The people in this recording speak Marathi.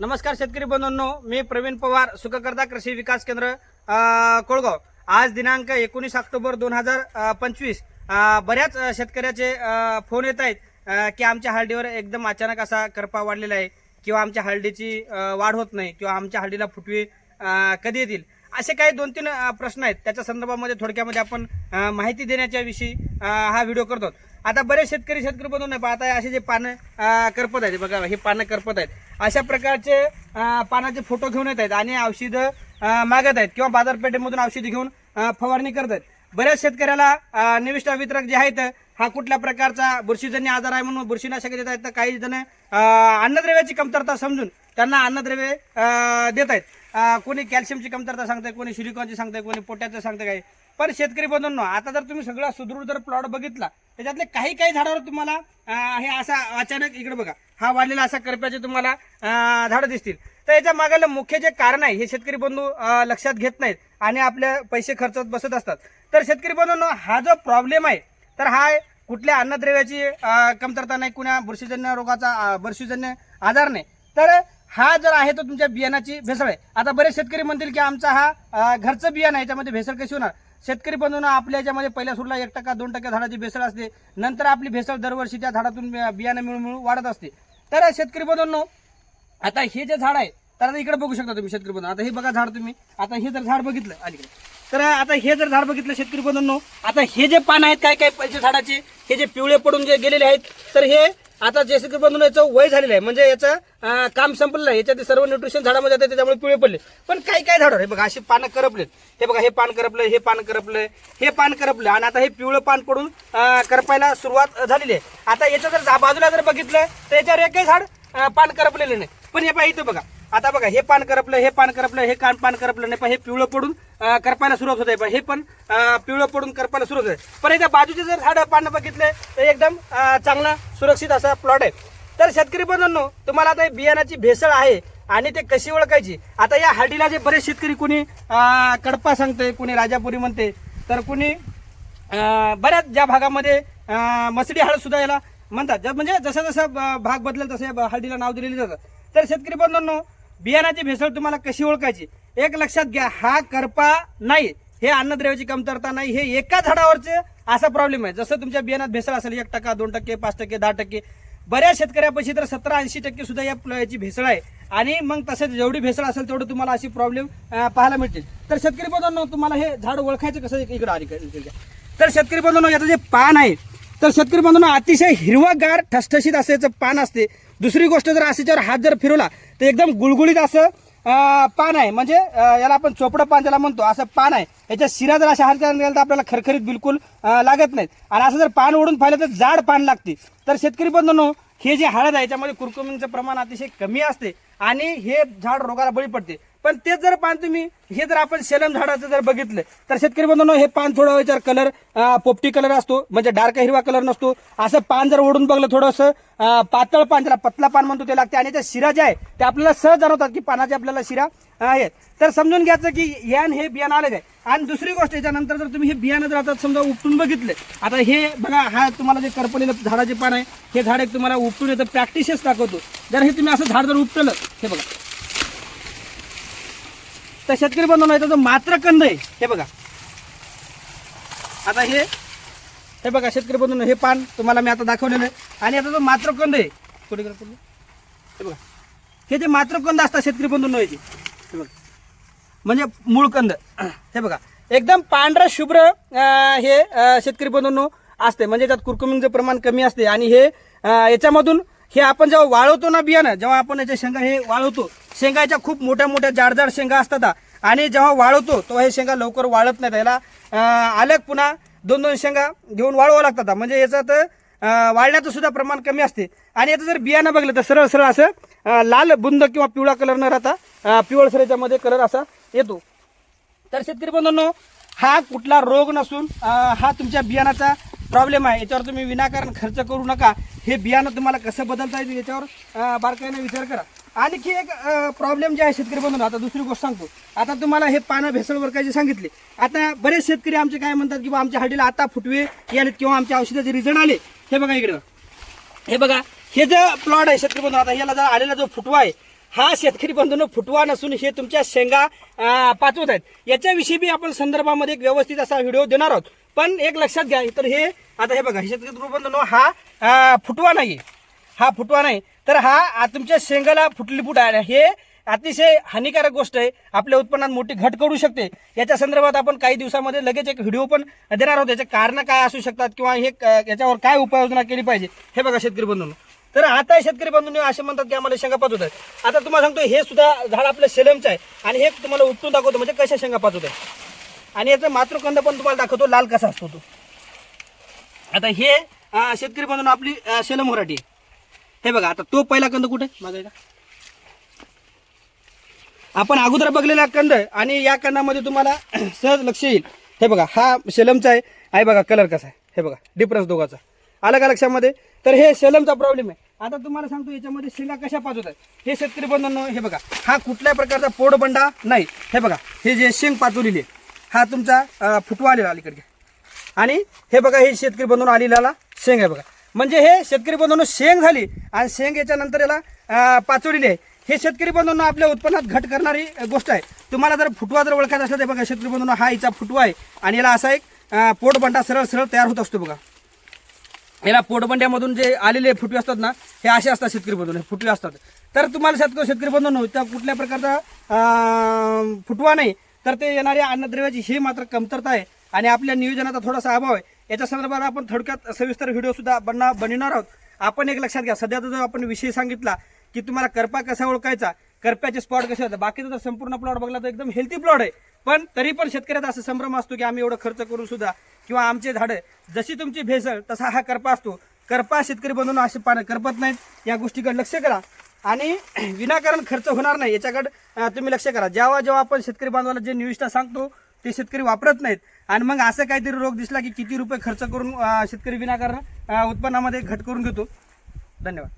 नमस्कार शेतकरी बंधूंनो मी प्रवीण पवार सुखकर्ता कृषी विकास केंद्र कोळगाव. आज दिनांक एकोणीस ऑक्टोबर दोन हजार पंचवीस. बऱ्याच शेतकऱ्याचे फोन येत आहेत की आमच्या हळदीवर एकदम अचानक असा करपा वाढलेला आहे किंवा आमच्या हळदीची वाढ होत नाही किंवा आमच्या हळदीला फुटवे कधी येतील? असे काही दोन तीन प्रश्न आहेत. त्याच्या संदर्भामध्ये थोडक्यामध्ये आपण माहिती देण्याच्या विषयी हा व्हिडिओ करतो. आता बरेच शेतकरी शेतकरी बनवून नाही पाहत असे जे पानं करपत आहेत बघा हे पानं करपत आहेत. अशा प्रकारचे पानाचे फोटो घेऊन येत आहेत आणि औषधं मागत आहेत किंवा बाजारपेठेमधून औषधी घेऊन फवारणी करत आहेत. बऱ्याच शेतकऱ्याला निविष्ठा वितरक जे आहेत हा कुठल्या प्रकारचा बुरशीजन्य आजार आहे म्हणून बुरशीनाशक देत आहेत तर काही जण अन्नद्रव्याची कमतरता समजून त्यांना अन्नद्रव्ये देत आहेत. कोणी कॅल्शियमची कमतरता सांगताय कोणी सिलिकॉनची सांगताय कोणी पोटॅचं सांगताय काही. पण शेतकरी बंधूंनो आता जर तुम्ही सगळा सुदृढ जर प्लॉट बघितला त्याच्यातले काही काही झाडावर तुम्हाला हे असा अचानक इकडे बघा हा वाढलेला असा करप्याचे तुम्हाला झाडं दिसतील. तर याच्या मागायला मुख्य जे कारण आहे हे शेतकरी बंधू लक्षात घेत नाहीत आणि आपले पैसे खर्चत बसत असतात. तर शेतकरी बंधूंनो हा जो प्रॉब्लेम आहे तर हा कुठल्या अन्नद्रव्याची कमतरता नाही कुण्या बुरशीजन्य रोगाचा बुरशीजन्य आजार नाही. तर हा जर आहे तो तुमच्या बियाणाची भेसळ आहे. आता बरेच शेतकरी म्हणतील की आमचा हा घरचं बियाणं आहे याच्यामध्ये भेसळ कशी होणार? शेतकरी बंधूंना आपल्या याच्यामध्ये पहिल्या सुरला एक टक्का दोन टक्का झाडाची भेसळ असते. नंतर आपली भेसळ दरवर्षी त्या झाडातून बियाणं मिळून मिळून वाढत असते. तर शेतकरी बंधूंनो आता हे जे झाड आहे तर आता इकडे बघू शकता तुम्ही शेतकरी बंधू आता हे बघा झाड तुम्ही. आता हे जर झाड बघितलं अलीकडे. तर आता हे जर झाड बघितलं शेतकरी बंधूंनो आता हे जे पान आहेत काय काय पैसे झाडाचे हे जे पिवळे पडून जे गेलेले आहेत तर हे आता जे शेतकरी याचं वय झालेलं आहे. म्हणजे याचं काम संपलेलं आहे. याच्यात सर्व न्यूट्रिशन झाडामध्ये आता त्याच्यामुळे पिळे पडले. पण काही काय झाडं? हे बघा अशी पानं करपलेत. हे बघा हे पान करपलं हे पान करपलं हे पान करपलं आणि आता हे पिवळं पान पडून करपायला सुरुवात झालेली आहे. आता याचं जर जा- बाजूला जर बघितलं तर याच्यावर एकही झाड पान करपलेले नाही. पण हे पाहिजे इथं बघा. आता बघा हे पान करपलं हे पान करपलं हे कान पान करपलं नाही पण हे पिवळं पडून करपायला सुरुवात आहे. पण हे पण पिवळं पडून करपायला सुरुवात होते पण एकदा बाजूचे जर झाड पान बघितले तर एकदम चांगला सुरक्षित असा प्लॉट आहे. तर शेतकरी बंधूंनो तुम्हाला आता हे बियाणाची भेसळ आहे आणि ते कशी ओळखायची? आता या हळदीला जे बरेच शेतकरी कुणी कडपा सांगते कुणी राजापुरी म्हणते तर कुणी बऱ्याच ज्या भागामध्ये मसडी हळद सुद्धा याला म्हणतात. म्हणजे जसं जसं भाग बदलेल तसं या हळदीला नाव दिलेलं जातं. तर शेतकरी बंधूंनो बियाणाची भेसळ तुम्हाला कशी ओळखायची? एक लक्षात घ्या हा करपा नाही हे अन्नद्रव्याची कमतरता नाही हे एका झाडावरचे असा प्रॉब्लेम आहे. जसं तुमच्या बियाणात भेसळ असेल एक टक्का दोन टक्के पाच टक्के दहा टक्के बऱ्याच शेतकऱ्यापाशी तर सतरा ऐंशी टक्के सुद्धा या याची भेसळ आहे. आणि मग तसेच जेवढी भेसळ असेल तेवढं तुम्हाला अशी प्रॉब्लेम पाहायला मिळतील. तर शेतकरी बंधूंनो तुम्हाला हे झाड ओळखायचं कसं इकडं आली तर शेतकरी बंधूंनो याचं जे पान आहे तर शेतकरी बंधूंनो अतिशय हिरवागार ठसठशीत असं पान असते. दुसरी गोष्ट जर असेच्यावर हात जर फिरवला तर एकदम गुळगुळीत असं पान आहे. म्हणजे याला आपण चोपडं पान ज्याला म्हणतो असं पान आहे. याच्या शिरा जर अशा हात गेला तर आपल्याला खरखरीत बिलकुल लागत नाहीत. आणि असं जर पान ओढून पाहिलं तर जाड पान लागते. तर शेतकरी बंधूंनो हे जे हळद आहे याच्यामध्ये कुरकुमींचं प्रमाण अतिशय कमी असते. आणि हे झाड रोगाला बळी पडते. पण तेच जर पान तुम्ही हे जर आपण सेलम झाडाचं जर बघितलं तर शेतकरी बंधूंनो हे पान थोडं विचार कलर पोपटी कलर असतो म्हणजे डार्क हिरवा कलर नसतो. असं पान जर ओढून बघलं थोडंसं पातळ पान ज्याला पतला पान म्हणतो ते लागते. आणि त्या शिरा ज्या आहे ते आपल्याला सहज जाणवतात की पानाचे आपल्याला शिरा आहेत. तर समजून घ्यायचं की यान हे बियाणं आलं आहे. आणि दुसरी गोष्ट याच्यानंतर जर तुम्ही हे बियाणं जर आता समजा उपटून बघितले आता हे बघा हा तुम्हाला जे करपलेलं झाडाचे पान आहे हे झाड एक तुम्हाला उपटून येतं प्रॅक्टिसच दाखवतो. जर हे तुम्ही असं झाड जर उपटलं हे बघा. तर शेतकरी बंधूंनो आहे जो मात्र कंद आहे हे बघा. आता हे हे बघा शेतकरी बंधूंनो हे पान तुम्हाला मी आता दाखवलेलं आहे. आणि आता जो मात्र कंद आहे कुठे हे बघा. हे जे मात्र कंद असतात शेतकरी बंधूंनो याचे हे बघा. म्हणजे मूळ कंद. हे बघा. एकदम पांढरं शुभ्र हे शेतकरी बंधूंनो असते. म्हणजे त्यात कुरकुमिंगचं प्रमाण कमी असते. आणि हे याच्यामधून हे आपण जेव्हा वाळवतो ना बियाणं जेव्हा आपण याच्या शेंगा हे वाळवतो शेंगाच्या खूप मोठ्या मोठ्या जाड जाड शेंगा असतात. आणि जेव्हा वाळवतो तेव्हा हे शेंगा लवकर वाळत नाहीत. याला अं, अलग पुन्हा दोन दोन शेंगा घेऊन वाळवावं लागतात. म्हणजे याचं तर वाळण्याचं सुद्धा प्रमाण कमी असते. आणि याचं जर बियाणं बघलं तर सरळ सरळ असं लाल बुंद किंवा पिवळा कलर न राहता पिवळसर याच्यामध्ये कलर असा येतो. तर शेतकरी बंधूंनो हा कुठला रोग नसून हा तुमच्या बियाणाचा प्रॉब्लेम आहे. याच्यावर तुम्ही विनाकारण खर्च करू नका. हे बियाणं तुम्हाला कसं बदलता येईल याच्यावर बारकाईनं बारकाईने विचार करा. आणखी एक प्रॉब्लेम जे आहे शेतकरी बंधूंनो आता दुसरी गोष्ट सांगतो. आता तुम्हाला हे पानं भेसळ वरकायचे सांगितले आता बरेच शेतकरी आमचे काय म्हणतात की आमच्या हळदीला आता फुटवे यालेत किंवा आमच्या औषधाचे रिझल्ट आले. हे बघा इकडं. हे बघा हे जे प्लॉट आहे शेतकरी बंधू आता याला जर आलेला जो फुटवा आहे हा शेतकरी बंधूंनो फुटवा नसून हे तुमच्या शेंगा पाचवत आहेत. याच्याविषयी बी आपण संदर्भामध्ये एक व्यवस्थित असा व्हिडिओ देणार आहोत. पण एक लक्षात घ्या तर हे आता हे बघा हे शेतकरी बंधूंनो हा फुटवा नाही हा फुटवा नाही. तर हा आ- तुमच्या शेंगाला फुटली फुट आहे. हे अतिशय हानिकारक गोष्ट आहे. आपल्या उत्पन्नात मोठी घट करू शकते. याच्या संदर्भात आपण काही दिवसामध्ये लगेच एक व्हिडिओ पण देणार आहोत. याचे कारण काय असू शकतात किंवा हे क- याच्यावर काय उपाययोजना केली पाहिजे हे बघा शेतकरी बंधूंनो. तर आता शेतकरी बंधूंनी असे म्हणतात की आम्हाला शेंगा पाचवत आहेत आता तुम्हाला सांगतो हे सुद्धा झाड आपलं सेलमचं आहे. आणि हे तुम्हाला उपटून दाखवतो म्हणजे कशा शेंगा पाचवत आहे आणि याचा मातृकंद पण तुम्हाला दाखवतो लाल कसा असतो तो. आता हे शेतकरी बंधून आपली सेलम मराठी आहे. हे बघा आता तो पहिला कंद कुठे? माझा आपण अगोदर बघलेला कंद आणि या कंदामध्ये तुम्हाला सहज लक्ष येईल. हे बघा हा शेलमचा आहे. आहे बघा कलर कसा आहे. हे बघा डिफरन्स दोघाचा. आला का लक्षामध्ये? तर हे शेलमचा प्रॉब्लेम आहे. आता तुम्हाला सांगतो याच्यामध्ये शेंगा कशा पाच आहेत हे शेतकरी बंधन हे बघा हा कुठल्याही प्रकारचा पोडबंडा नाही. हे बघा हे जे शेंग पाचवलेली आहे हा तुमचा फुटवा आलेला अलीकडे. आणि हे बघा हे शेतकरी बंधून आलेला शेंग आहे बघा. म्हणजे हे शेतकरी बंधून शेंग झाली आणि शेंग याच्यानंतर याला पाचोडीले हे शेतकरी बंधूंना आपल्या उत्पन्नात घट करणारी गोष्ट आहे. तुम्हाला जर फुटवा जर ओळखायचा असला तर बघा शेतकरी बंधूंना हा हिचा फुटवा आहे. आणि याला असा एक पोटबंडा सरळ सरळ तयार होत असतो बघा. याला पोटबंड्यामधून जे आलेले फुटवे असतात ना हे असे असतात शेतकरी बंधून हे फुटवे असतात. तर तुम्हाला शेतकरी शेतकरी बंधून त्या कुठल्या प्रकारचा फुटवा नाही तर ते येणाऱ्या अन्नद्रव्याची ही मात्र कमतरता आहे. आणि आपल्या नियोजनाचा थोडासा अभाव आहे. याच्या संदर्भात आपण थोडक्यात सविस्तर व्हिडिओ सुद्धा बनणार बनवणार आहोत. आपण एक लक्षात घ्या. सध्याचा जो आपण विषय सांगितला की तुम्हाला करपा कसा ओळखायचा करप्याचे स्पॉट कसे होतात बाकीचा जर संपूर्ण प्लॉट बघला तर एकदम हेल्थी प्लॉट आहे. पण तरी पण शेतकऱ्याचा असं संभ्रम असतो की आम्ही एवढं खर्च करून सुद्धा किंवा आमचे झाडं जशी तुमची भेसळ तसा हा करपा असतो. करपा शेतकरी बनवून असे पानं करपत नाहीत. या गोष्टीकडे लक्ष करा. आणि विनाकारण खर्च होणार नाही. याच्याकडे तुम्ही लक्ष करा. जेव्हा जेव्हा आपण शेतकरी बांधवाला जे न्यूजला सांगतो ते शेतकरी वापरत नाहीत. आणि मग असं काहीतरी रोग दिसला की किती रुपये खर्च करून शेतकरी विनाकारण उत्पन्नामध्ये घट करून घेतो. धन्यवाद.